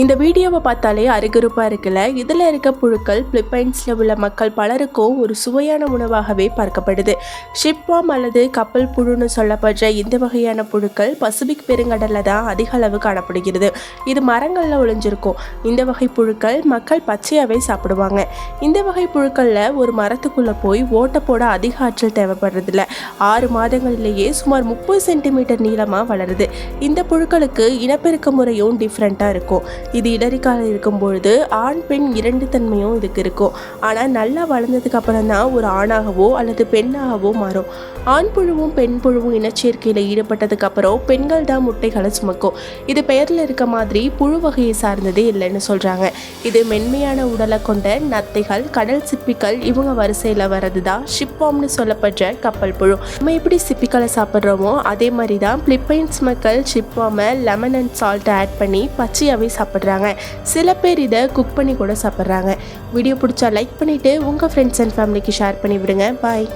இந்த வீடியோவை பார்த்தாலே அருகருப்பாக இருக்குல்ல. இதில் இருக்க புழுக்கள் பிலிப்பைன்ஸில் உள்ள மக்கள் பலருக்கும் ஒரு சுவையான உணவாகவே பார்க்கப்படுது. ஷிப்வாம் அல்லது கப்பல் புழுன்னு சொல்லப்படுற இந்த வகையான புழுக்கள் பசிபிக் பெருங்கடலில் தான் அதிக அளவு காணப்படுகிறது. இது மரங்களில் ஒளிஞ்சிருக்கும். இந்த வகை புழுக்கள் மக்கள் பச்சையாகவே சாப்பிடுவாங்க. இந்த வகை புழுக்களில் ஒரு மரத்துக்குள்ளே போய் ஓட்ட போட அதிக ஆற்றல் தேவைப்படுறதில்ல. ஆறு மாதங்களிலேயே சுமார் முப்பது சென்டிமீட்டர் நீளமாக வளருது. இந்த புழுக்களுக்கு இனப்பெருக்க முறையும் டிஃப்ரெண்ட்டாக இருக்கும். இது இடறிக்காலம் இருக்கும் பொழுது ஆண் பெண் இரண்டு தன்மையும் இதுக்கு இருக்கும். ஆனால் நல்லா வளர்ந்ததுக்கு அப்புறம் தான் ஒரு ஆணாகவோ அல்லது பெண்ணாகவோ மாறும். ஆண் புழுவும் பெண் புழுவும் இனச்சேர்க்கையில் ஈடுபட்டதுக்கு அப்புறம் பெண்கள் தான் முட்டைகளை சுமக்கும். இது பெயரில் இருக்க மாதிரி புழு வகையை சார்ந்ததே இல்லைன்னு சொல்கிறாங்க இது மென்மையான உடலை கொண்ட நத்தைகள் கடல் சிப்பிகள் இவங்க வரிசையில் வர்றது தான் ஷிப்பாம்னு சொல்லப்படுற கப்பல் புழு. நம்ம எப்படி சிப்பிகளை சாப்பிட்றோமோ அதே மாதிரி தான் பிலிப்பைன்ஸ் மக்கள் ஷிப்பாமை லெமன் அண்ட் சால்ட் ஆட் பண்ணி பச்சையாகவே சாப்பிட்றாங்க. சில பேர் இதை குக் பண்ணி கூட சாப்பிட்றாங்க. வீடியோ பிடிச்சா லைக் பண்ணிவிட்டு உங்கள் ஃப்ரெண்ட்ஸ் அண்ட் ஃபேமிலிக்கு ஷேர் பண்ணி விடுங்க பாய்